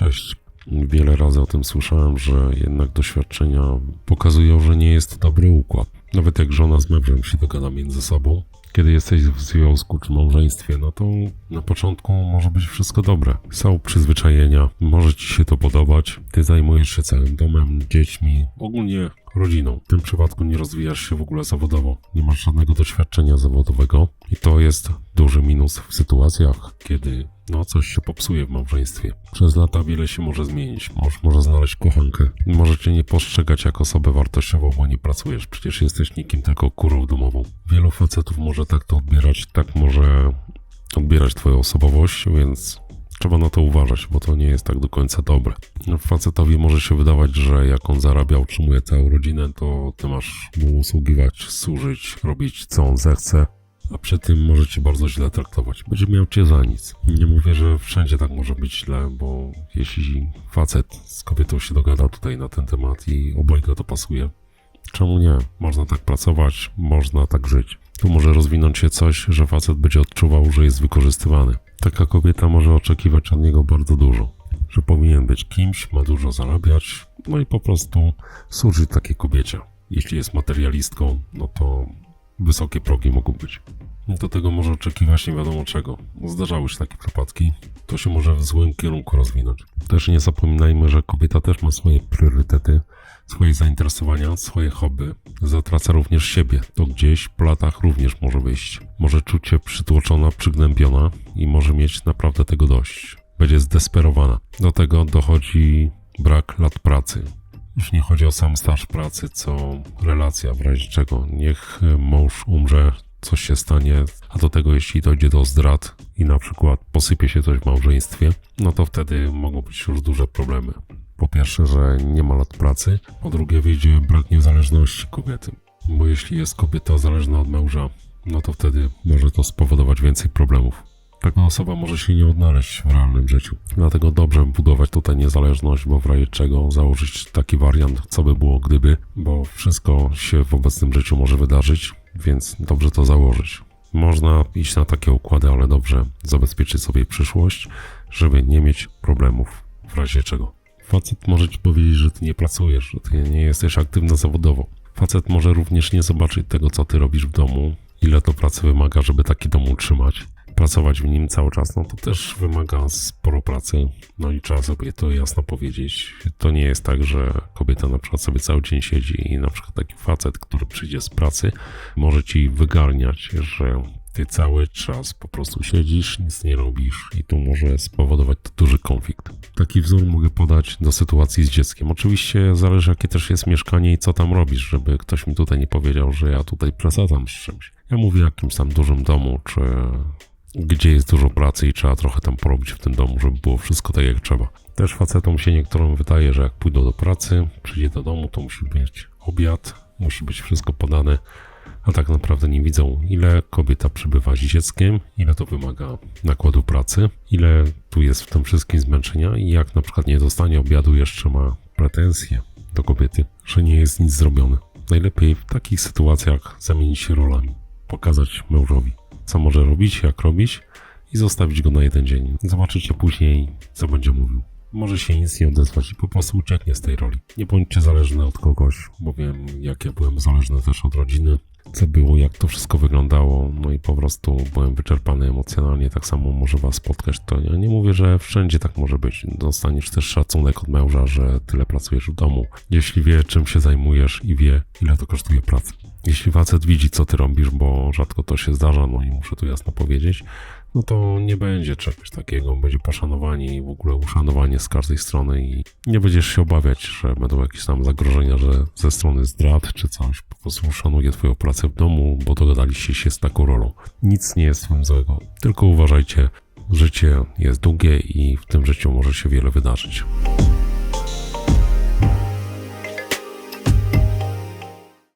Cześć. Wiele razy o tym słyszałem, że jednak doświadczenia pokazują, że nie jest to dobry układ. Nawet jak żona z mężem się dogada między sobą, kiedy jesteś w związku czy małżeństwie, no to na początku może być wszystko dobre. Są przyzwyczajenia, może ci się to podobać. Ty zajmujesz się całym domem, dziećmi, ogólnie rodziną. W tym przypadku nie rozwijasz się w ogóle zawodowo. Nie masz żadnego doświadczenia zawodowego i to jest duży minus w sytuacjach, kiedy no coś się popsuje w małżeństwie. Przez lata wiele się może zmienić. Mąż może znaleźć kochankę. Może cię nie postrzegać jako osobę wartościową, bo nie pracujesz. Przecież jesteś nikim, tylko kurą domową. Wielu facetów może tak to odbierać, tak może odbierać twoją osobowość, więc Trzeba na to uważać, bo to nie jest tak do końca dobre. Facetowi może się wydawać, że jak on zarabia, utrzymuje całą rodzinę, to ty masz mu usługiwać, służyć, robić co on zechce, a przy tym może cię bardzo źle traktować. Będzie miał cię za nic. Nie mówię, że wszędzie tak może być źle, bo jeśli facet z kobietą się dogada tutaj na ten temat i obojga to pasuje, czemu nie? Można tak pracować, można tak żyć. Tu może rozwinąć się coś, że facet będzie odczuwał, że jest wykorzystywany. Taka kobieta może oczekiwać od niego bardzo dużo. Że powinien być kimś, ma dużo zarabiać, no i po prostu służyć takiej kobiecie. Jeśli jest materialistką, no to wysokie progi mogą być. Do tego może oczekiwać nie wiadomo czego. Zdarzały się takie przypadki. To się może w złym kierunku rozwinąć. Też nie zapominajmy, że kobieta też ma swoje priorytety, swoje zainteresowania, swoje hobby. Zatraca również siebie. To gdzieś po latach również może wyjść. Może czuć się przytłoczona, przygnębiona i może mieć naprawdę tego dość. Będzie zdesperowana. Do tego dochodzi brak lat pracy. Już nie chodzi o sam staż pracy, co relacja, w razie czego niech mąż umrze, coś się stanie, a do tego jeśli dojdzie do zdrad i na przykład posypie się coś w małżeństwie, no to wtedy mogą być już duże problemy. Po pierwsze, że nie ma lat pracy, po drugie wyjdzie brak niezależności kobiety, bo jeśli jest kobieta zależna od męża, no to wtedy może to spowodować więcej problemów. Taka osoba może się nie odnaleźć w realnym życiu. Dlatego dobrze budować tutaj niezależność, bo w razie czego założyć taki wariant, co by było gdyby, bo wszystko się w obecnym życiu może wydarzyć, więc dobrze to założyć. Można iść na takie układy, ale dobrze zabezpieczyć sobie przyszłość, żeby nie mieć problemów w razie czego. Facet może ci powiedzieć, że ty nie pracujesz, że ty nie jesteś aktywna zawodowo. Facet może również nie zobaczyć tego, co ty robisz w domu, ile to pracy wymaga, żeby taki dom utrzymać pracować w nim cały czas, no to też wymaga sporo pracy. No i trzeba sobie to jasno powiedzieć. To nie jest tak, że kobieta na przykład sobie cały dzień siedzi i na przykład taki facet, który przyjdzie z pracy, może ci wygarniać, że ty cały czas po prostu siedzisz, nic nie robisz i tu może spowodować duży konflikt. Taki wzór mogę podać do sytuacji z dzieckiem. Oczywiście zależy jakie też jest mieszkanie i co tam robisz, żeby ktoś mi tutaj nie powiedział, że ja tutaj przesadzam z czymś. Ja mówię o jakimś tam dużym domu, czy gdzie jest dużo pracy i trzeba trochę tam porobić w tym domu, żeby było wszystko tak jak trzeba. Też facetom się niektórym wydaje, że jak pójdą do pracy, przyjdzie do domu, to musi być obiad, musi być wszystko podane, a tak naprawdę nie widzą, ile kobieta przybywa z dzieckiem, ile to wymaga nakładu pracy, ile tu jest w tym wszystkim zmęczenia i jak na przykład nie dostanie obiadu, jeszcze ma pretensje do kobiety, że nie jest nic zrobione. Najlepiej w takich sytuacjach zamienić się rolami, pokazać mężowi, co może robić, jak robić i zostawić go na jeden dzień. Zobaczycie później, co będzie mówił. Może się nic nie odezwać i po prostu ucieknie z tej roli. Nie bądźcie zależne od kogoś, bo wiem, jak ja byłem zależny też od rodziny, co było, jak to wszystko wyglądało, no i po prostu byłem wyczerpany emocjonalnie, tak samo może was spotkać to. Ja nie mówię, że wszędzie tak może być. Dostaniesz też szacunek od męża, że tyle pracujesz w domu. Jeśli wie, czym się zajmujesz i wie, ile to kosztuje pracy. Jeśli facet widzi, co ty robisz, bo rzadko to się zdarza, no i muszę tu jasno powiedzieć, no to nie będzie czegoś takiego. Będzie poszanowanie i w ogóle uszanowanie z każdej strony i nie będziesz się obawiać, że będą jakieś tam zagrożenia, że ze strony zdrad czy coś. Po prostu uszanuje twoją pracę w domu, bo dogadaliście się z taką rolą. Nic nie jest w tym złego. Tylko uważajcie, życie jest długie i w tym życiu może się wiele wydarzyć.